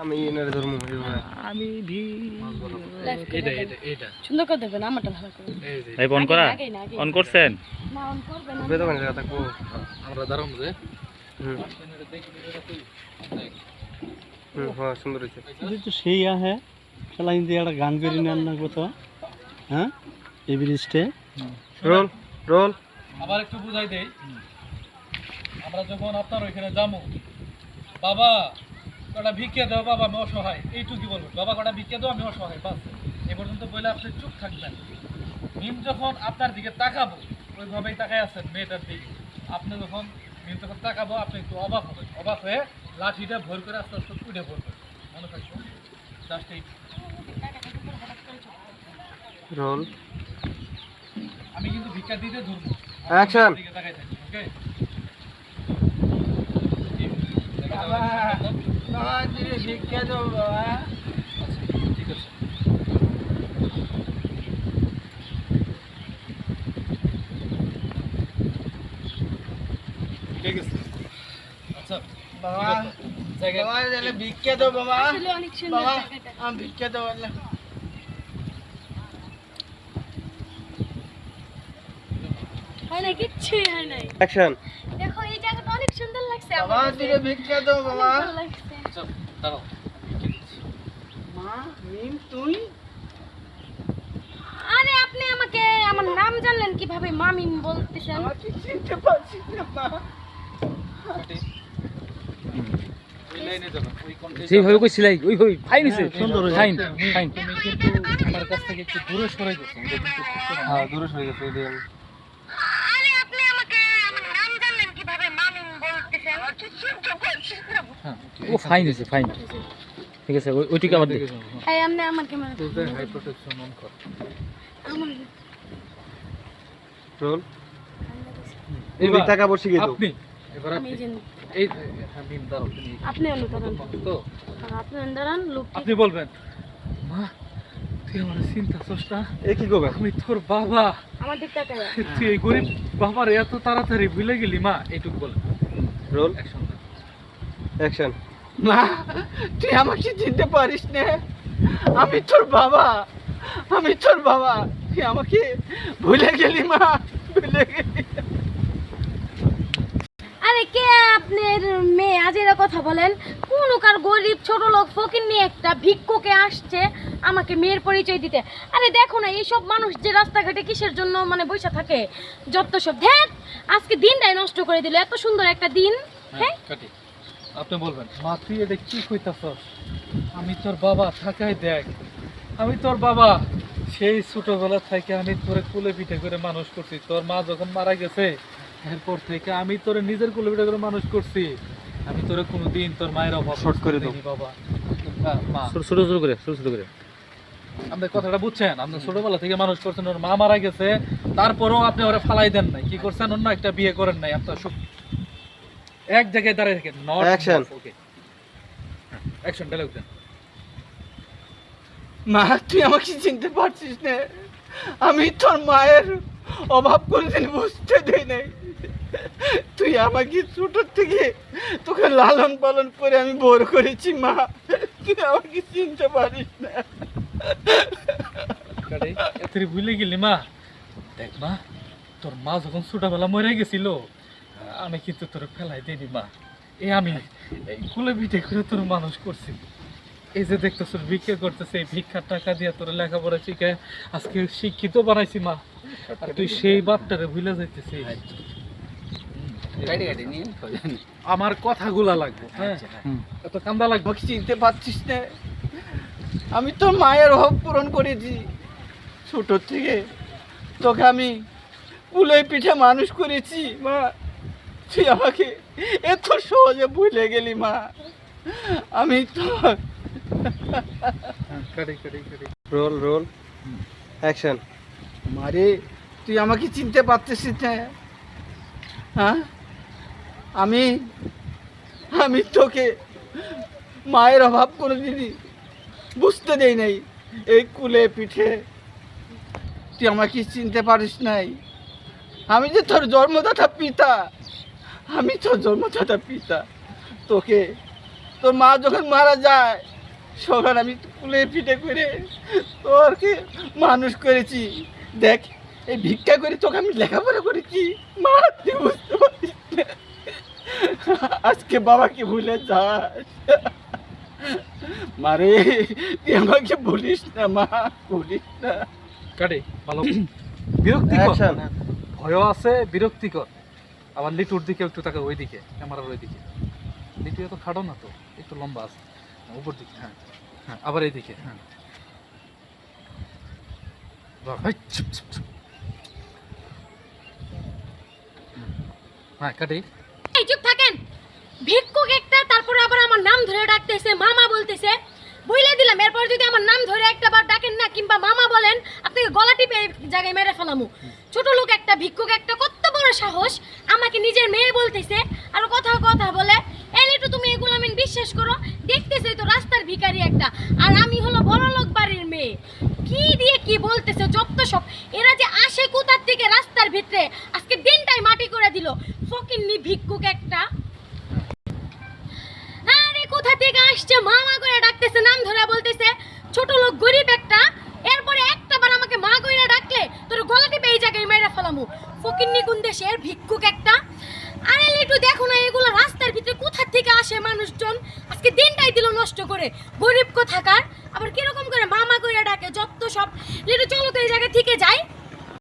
আমি এনারে ধর্ম আমি ভি এটা এটা এটা সুন্দর করে দেবেন আমারটা ভালো করে। এই যে। অন করা? অন করছেন? না অন করবেন না। থাকব। আমরা দাঁড়াম যে। হুম। হ্যাঁ সুন্দর হয়েছে। তো সেই আহে খেলা হিন্দি একটা গান করে নেন না কত হ্যাঁ? এই ব্রিজটে। Roll roll. আবার একটু বুঝাই দেই। আমরা যখন আপনার ওইখানে যাব বাবা কটা ভিক্ষে দাও বাবা আমি অসহায়। এইটুকু বলবেন বাবা কটা ভিক্ষে দাও আমি অসহায় বাস। এ পর্যন্ত বলে আপনি চুপ থাকবেন। মিম যখন আপনার দিকে তাকাবো ওইভাবেই তাকাই আছেন মেয়েটার দিকে। আপনি যখন মিম যখন তাকাবো আপনি একটু অবাক হবেন। অবাক হয়ে লাঠিটা ভর করে আস্তে আস্তে উঠে পড়বেন মনে থাকবে জাস্ট এই। রোল। আমি কিন্তু ভিক্ষা দিতে ধরবো। Action! দিকে তাকাই থাকি ওকে শিক্ষা দেবো বাবা। ঠিক আছে ঠিক আছে আচ্ছা বাবা বাবা তাহলে ভিক্ষা দেবো বাবা অনেক সুন্দর বাবা জায়গাটা। আমি ভিক্ষা দেবো না কিচ্ছুই নাই। অ্যাকশন দেখো এই জায়গাটা অনেক সুন্দর লাগছে বাবা তুই ভিক্ষা দেবো বাবা। আচ্ছা দাঁড়াও মা মিম তুই? আরে আপনি আমাকে আমার নাম জানলেন কীভাবে? মামিম বলতেছেন আমাকে চিনতে পারছিস না মা। ওই লাইনে যাবেন ওই যেভাবে কইছিলাই ওই ওই ফাইন হইছে। সুন্দর ফাইন ফাইন তুমি কিন্তু আমার কাছ থেকে একটু দূরে সরে গেছো। হ্যাঁ দূরে সরে গেছে এই যে আরে আপনি আমাকে আমার নাম জানলেন কীভাবে মামিম বলতেছেন চিনতে পারছিস না হ্যাঁ ও ফাইন হইছে ফাইন ঠিক আছে ওই ওইটিকে আবার দে। এই আপনি আমাকে মানে তুই হাই প্রোটেকশন অন কর। আমার রোল। এই টাকা বসে গেছে আপনি এবার আমি আপনি। জানি এই হ্যাঁ মিম দাঁড়াও আপনি অনুদান তো আপনি অনুদান লোক আপনি বলবেন মা তুই আমার চিন্তা চষ্টা এ কি করবে? আমি তোর বাবা। আমার দিক তাকায়। তুই এই গরিব বাবার এত তাড়াতাড়ি ভুলে গেলি মা। এইটুকু বল রোল। অ্যাকশন অ্যাকশন মা তুই আমাকে চিনতে পারিস না। আমি তোর বাবা। আমি তোর বাবা। তুই আমাকে ভুলে গেলি মা ভুলে গেলি। আরে কে আপনার মেয়ে আজ এরা কথা বলেন? কোন কার গরিব ছোট লোক ফকির নিয়ে একটা ভিক্ষুকে আসছে আমাকে মেয়ের পরিচয় দিতে? আরে দেখো না এইসব মানুষ যে রাস্তাঘাটে কিসের জন্য মানে বসে থাকে? যত সব ধ্যাত আজকে দিনটাই নষ্ট করে দিল। এত সুন্দর একটা দিন। হ্যাঁ? কাটি। আপনি বলবেন? মা তুই এটা কি কইতাছস? আমি তোর বাবা থাকাই দেখ। আমি তোর বাবা। সেই ছোটবেলা থেকে আমি তোরে কুলে পিঠে করে মানুষ করছি। তোর মা যখন মারা গেছে এরপর থেকে আমি তোরে নিজের কুলে পিঠে করে মানুষ করছি। আমি তোরে কোনোদিন তোর মায়ের অভাব শর্ট করে। দিইনি বাবা। হ্যাঁ, মা। ছোট করে ছোট ছোট করে। আপনি কথাটা বুঝছেন? আপনি ছোটবেলা থেকে মানুষ করছেন ওর মা মারা গেছে তারপরেও আপনি ওরা ফালাই দেন নাই। কি করছেন? অন্য একটা বিয়ে করেন নাই। আপনার এক জায়গায় দাঁড়িয়ে থাকেন not Action. Okay action dialogue দেন। মা তুই আমাকে চিনতে পারছিস না। আমি তোর মায়ের অভাব কোনদিন বুঝতে দেই নাই। তুই আমাকে ছোট থেকে তোকে লালন পালন করে আমি বড় করেছি মা। তুই আমাকে চিনতে পারিস না। এতরি ভুলে গেলি মা। দেখ মা তোর মা যখন ছোটবেলা মরে গেছিল আমি কিন্তু তোর ফেলাই দিইনি মা। এ আমি এই কুলে পিঠে করে তোর মানুষ করছি। এই যে দেখতেছ ভিক্ষা করতেছে এই ভিক্ষার টাকা দিয়ে তোর লেখাপড়া শিখে আজকে শিক্ষিত বানাইছি মা। আর তুই সেই বাপটারে ভুলে যাইতেছিস। আমার কথাগুলা লাগবে হ্যাঁ? হুম। এত কান্দা লাগবে চিনতে পারছিস না? আমি তোর মায়ের অভাব পূরণ করেছি। ছোট থেকে তোকে আমি কুলে পিঠে মানুষ করেছি মা। তুই আমাকে এত সহজে ভুলে গেলি মা। আমি তো হ্যাঁ, রোল রোল। অ্যাকশন। মারে তুই আমাকে চিনতে পারতেছিস না। হ্যাঁ? আমি আমি তোকে মায়ের অভাব কোনো দিনই বুঝতে দেই নাই। এই কুলে পিঠে তুই আমাকে চিনতে পারিস নাই। আমি যে তোর জন্মদাতা পিতা আমি তোর জন্মদাতা পিতা। তোকে তোর মা যখন মারা যায় সকাল আমি কুলে পিঠে করে তোরকে মানুষ করেছি। দেখ এই ভিক্ষা করে তোকে আমি লেখাপড়া করেছি। মা তুই বুঝতে পারছিস না। আজকে বাবাকে ভুলে যাস। মারে তুই আমাকে বলিস না মা বলিস না। কাটে ভালো। বিরক্তিকর। Action. ভয়ও আছে বিরক্তিকর। আবার লিটুর দিকে একটু তাকে ওই দিকে ক্যামেরার ওই দিকে লিটু এত খাটো না তো একটু লম্বা আছে। উপর দিকে হ্যাঁ। হ্যাঁ। আবার এই দিকে হ্যাঁ। হুম। হ্যাঁ কাটি। এই চুপ থাকেন। ভিক্ষুক একটা তারপরে আবার আমার নাম ধরে ডাকতেছে মামা বলতেছে। বইলে দিলাম এরপর যদি আমার নাম ধরে একটা বার ডাকেন না কিংবা মামা বলেন গলা টিপে জায়গায় মেরে ফেলামু। ছোট লোক একটা, ভিক্ষুক একটা, কত বড় সাহস। আমাকে নিজের মেয়ে বলতেছে, আর কথা কথা বলে এলিটু তুমি এগুলো আমি বিশ্বাস করো দেখতেছি তো রাস্তার ভিখারি একটা। আর আমি হলো বড় লোক বাড়ির মেয়ে। কি দিয়ে কি বলতেছে যত সব। এরা যে আসে কোথার থেকে রাস্তার ভিতরে, আজকে দিনটাই মাটি করে দিল। ফকিন্নি ভিক্ষুক একটা। আরে, কোথা থেকে আসছে মামা করে ডাকতেছে নাম ধরে বলতেছে ছোট লোক গরিব একটা এরপরে একটা বার আমাকে মা কইরা ডাকলে তোর গলা টিপে এই জায়গায় মাইরা ফেলামু ফকিন্নি কোন দেশের ভিক্ষুক একটা। আরে একটু দেখো না, এগুলো রাস্তার ভিতরে কোথা থেকে আসে মানুষজন? আজকে দিনটাই দিল নষ্ট করে। গরিব কোথাকার? আবার কীরকম করে মামা কইরা ডাকে, যত সব। লিটু চলো তো এই জায়গা থেকে